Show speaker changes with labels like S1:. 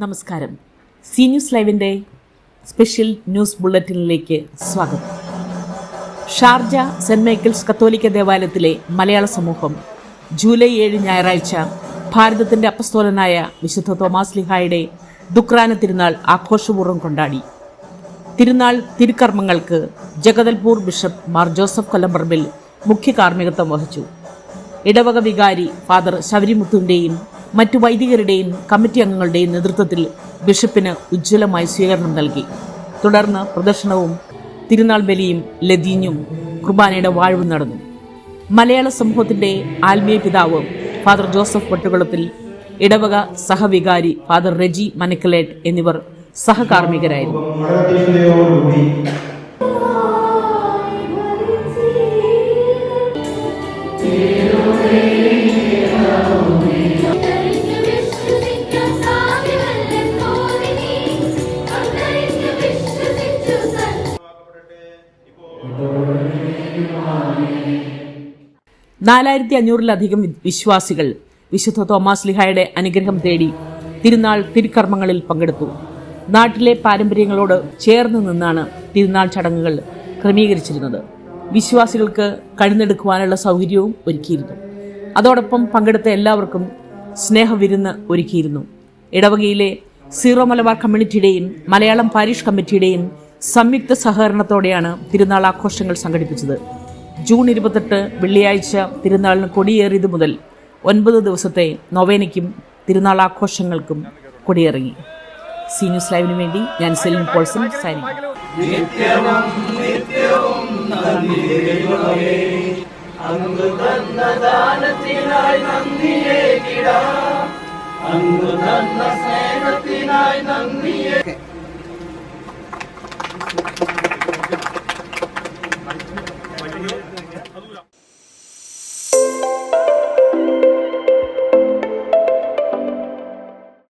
S1: നമസ്കാരം. C news ലൈവിന്റെ special news ബുള്ളറ്റിനിലേക്ക് സ്വാഗതം. ഷാർജ സെന്റ് മൈക്കിൾസ് കത്തോലിക്ക ദേവാലയത്തിലെ മലയാള സമൂഹം ജൂലൈ ഏഴ് ഞായറാഴ്ച ഭാരതത്തിന്റെ അപ്പസ്തോലനായ വിശുദ്ധ തോമാസ് ലിഹായുടെ ദുക്രാന തിരുനാൾ ആഘോഷപൂർവം കൊണ്ടാടി. തിരുനാൾ തിരുക്കർമ്മങ്ങൾക്ക് ജഗദൽപൂർ ബിഷപ്പ് മാർ ജോസഫ് കൊല്ലംപറമ്പിൽ മുഖ്യ കാർമ്മികത്വം വഹിച്ചു. ഇടവക വികാരി ഫാദർ ശബരിമുത്തുവിന്റെയും മറ്റു വൈദികരുടെയും കമ്മിറ്റി അംഗങ്ങളുടെയും നേതൃത്വത്തിൽ ബിഷപ്പിന് ഉജ്ജ്വലമായ സ്വീകരണം നൽകി. തുടർന്ന് പ്രദർശനവും തിരുനാൾ ബലിയും ലതീഞ്ഞും കുർബാനയുടെ വാഴ്വും നടന്നു. മലയാള സമൂഹത്തിന്റെ ആത്മീയ പിതാവ് ഫാദർ ജോസഫ് വട്ടുകുളത്തിൽ ഇടവക സഹവികാരി ഫാദർ റെജി മനക്കലേട്ട് എന്നിവർ സഹകാർമ്മികരായിരുന്നു. നാലായിരത്തി അഞ്ഞൂറിലധികം വിശ്വാസികൾ വിശുദ്ധ തോമാസ് ലിഹായുടെ അനുഗ്രഹം തേടി തിരുനാൾ തിരുക്കർമ്മങ്ങളിൽ പങ്കെടുത്തു. നാട്ടിലെ പാരമ്പര്യങ്ങളോട് ചേർന്ന് നിന്നാണ് തിരുനാൾ ചടങ്ങുകൾ ക്രമീകരിച്ചിരുന്നത്. വിശ്വാസികൾക്ക് കഴിഞ്ഞെടുക്കുവാനുള്ള സൗകര്യവും ഒരുക്കിയിരുന്നു. അതോടൊപ്പം പങ്കെടുത്ത എല്ലാവർക്കും സ്നേഹവിരുന്ന് ഒരുക്കിയിരുന്നു. ഇടവകയിലെ സീറോ മലബാർ കമ്മ്യൂണിറ്റിയുടെയും മലയാളം പാരിഷ് കമ്മിറ്റിയുടെയും സംയുക്ത സഹകരണത്തോടെയാണ് തിരുനാൾ ആഘോഷങ്ങൾ സംഘടിപ്പിച്ചത്. ജൂൺ ഇരുപത്തെട്ട് വെള്ളിയാഴ്ച തിരുനാളിന് കൊടിയേറിയത് മുതൽ ഒൻപത് ദിവസത്തെ നൊവേനയ്ക്കും തിരുനാൾ ആഘോഷങ്ങൾക്കും കൊടിയിറങ്ങി. സി ന്യൂസ് ലൈവിന് വേണ്ടി ഞാൻ സെലിൻ പോൾസൺ സൈനിങ്. 되고요.